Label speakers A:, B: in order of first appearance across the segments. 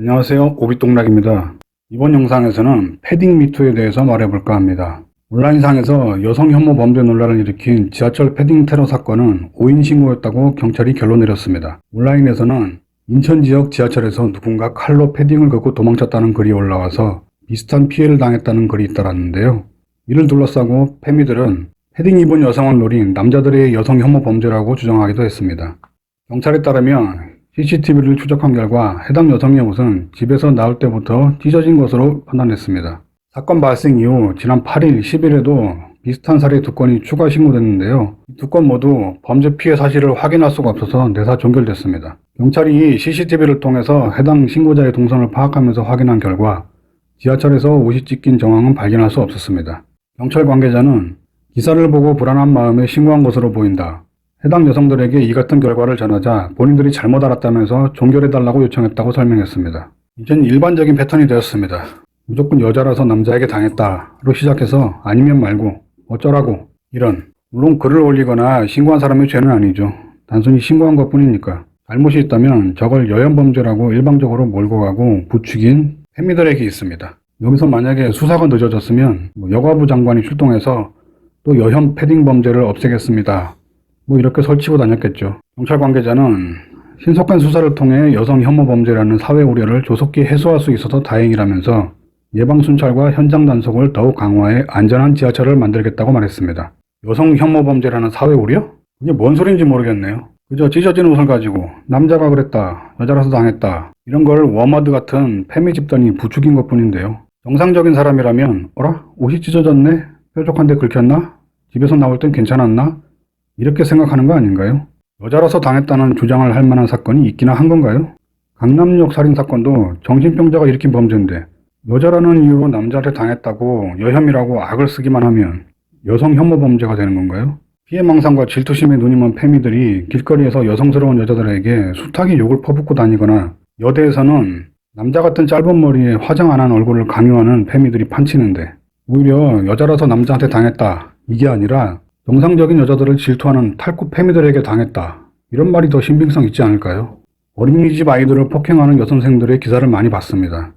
A: 안녕하세요. 오비똥락입니다. 이번 영상에서는 패딩 미투에 대해서 말해볼까 합니다. 온라인상에서 여성 혐오 범죄 논란을 일으킨 지하철 패딩 테러 사건은 오인 신고였다고 경찰이 결론 내렸습니다. 온라인에서는 인천 지역 지하철에서 누군가 칼로 패딩을 긋고 도망쳤다는 글이 올라와서 비슷한 피해를 당했다는 글이 잇따랐는데요. 이를 둘러싸고 패미들은 패딩 입은 여성을 노린 남자들의 여성 혐오 범죄라고 주장하기도 했습니다. 경찰에 따르면 CCTV를 추적한 결과 해당 여성의 옷은 집에서 나올 때부터 찢어진 것으로 판단됐습니다. 사건 발생 이후 지난 8일, 10일에도 비슷한 사례 두 건이 추가 신고됐는데요. 두 건 모두 범죄 피해 사실을 확인할 수가 없어서 내사 종결됐습니다. 경찰이 CCTV를 통해서 해당 신고자의 동선을 파악하면서 확인한 결과 지하철에서 옷이 찢긴 정황은 발견할 수 없었습니다. 경찰 관계자는 기사를 보고 불안한 마음에 신고한 것으로 보인다. 해당 여성들에게 이 같은 결과를 전하자 본인들이 잘못 알았다면서 종결해달라고 요청했다고 설명했습니다. 이젠 일반적인 패턴이 되었습니다. 무조건 여자라서 남자에게 당했다로 시작해서 아니면 말고 어쩌라고 이런 물론 글을 올리거나 신고한 사람의 죄는 아니죠. 단순히 신고한 것 뿐이니까 잘못이 있다면 저걸 여혐범죄라고 일방적으로 몰고 가고 부추긴 패미들에게 있습니다. 여기서 만약에 수사가 늦어졌으면 뭐 여가부 장관이 출동해서 또 여혐 패딩 범죄를 없애겠습니다. 뭐 이렇게 설치고 다녔겠죠. 경찰 관계자는 신속한 수사를 통해 여성 혐오 범죄라는 사회 우려를 조속히 해소할 수 있어서 다행이라면서 예방 순찰과 현장 단속을 더욱 강화해 안전한 지하철을 만들겠다고 말했습니다. 여성 혐오 범죄라는 사회 우려? 이게 뭔 소린지 모르겠네요. 그저 찢어진 옷을 가지고 남자가 그랬다, 여자라서 당했다 이런 걸 워머드 같은 페미 집단이 부추긴 것뿐인데요. 정상적인 사람이라면 어라? 옷이 찢어졌네? 뾰족한데 긁혔나? 집에서 나올 땐 괜찮았나? 이렇게 생각하는 거 아닌가요? 여자라서 당했다는 주장을 할 만한 사건이 있기나 한 건가요? 강남역 살인 사건도 정신병자가 일으킨 범죄인데 여자라는 이유로 남자를 당했다고 여혐이라고 악을 쓰기만 하면 여성 혐오 범죄가 되는 건가요? 피해망상과 질투심에 눈이 먼 패미들이 길거리에서 여성스러운 여자들에게 숱하게 욕을 퍼붓고 다니거나 여대에서는 남자 같은 짧은 머리에 화장 안 한 얼굴을 강요하는 패미들이 판치는데 오히려 여자라서 남자한테 당했다 이게 아니라 정상적인 여자들을 질투하는 탈구 패미들에게 당했다. 이런 말이 더 신빙성 있지 않을까요? 어린이집 아이들을 폭행하는 여선생들의 기사를 많이 봤습니다.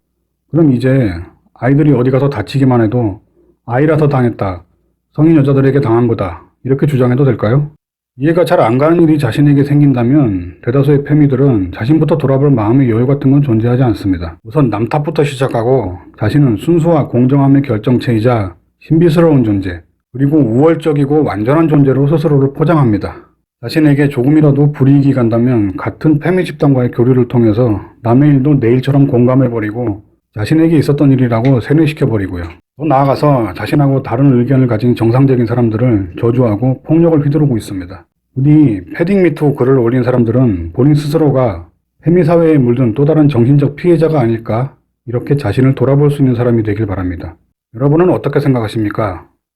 A: 그럼 이제 아이들이 어디 가서 다치기만 해도 아이라서 당했다. 성인 여자들에게 당한 거다. 이렇게 주장해도 될까요? 이해가 잘 안 가는 일이 자신에게 생긴다면 대다수의 패미들은 자신부터 돌아볼 마음의 여유 같은 건 존재하지 않습니다. 우선 남 탓부터 시작하고 자신은 순수와 공정함의 결정체이자 신비스러운 존재, 그리고 우월적이고 완전한 존재로 스스로를 포장합니다. 자신에게 조금이라도 불이익이 간다면 같은 패미 집단과의 교류를 통해서 남의 일도 내 일처럼 공감해버리고 자신에게 있었던 일이라고 세뇌시켜버리고요. 또 나아가서 자신하고 다른 의견을 가진 정상적인 사람들을 저주하고 폭력을 휘두르고 있습니다. 부디 패딩 미투 글을 올린 사람들은 본인 스스로가 패미 사회에 물든 또 다른 정신적 피해자가 아닐까 이렇게 자신을 돌아볼 수 있는 사람이 되길 바랍니다. 여러분은 어떻게 생각하십니까?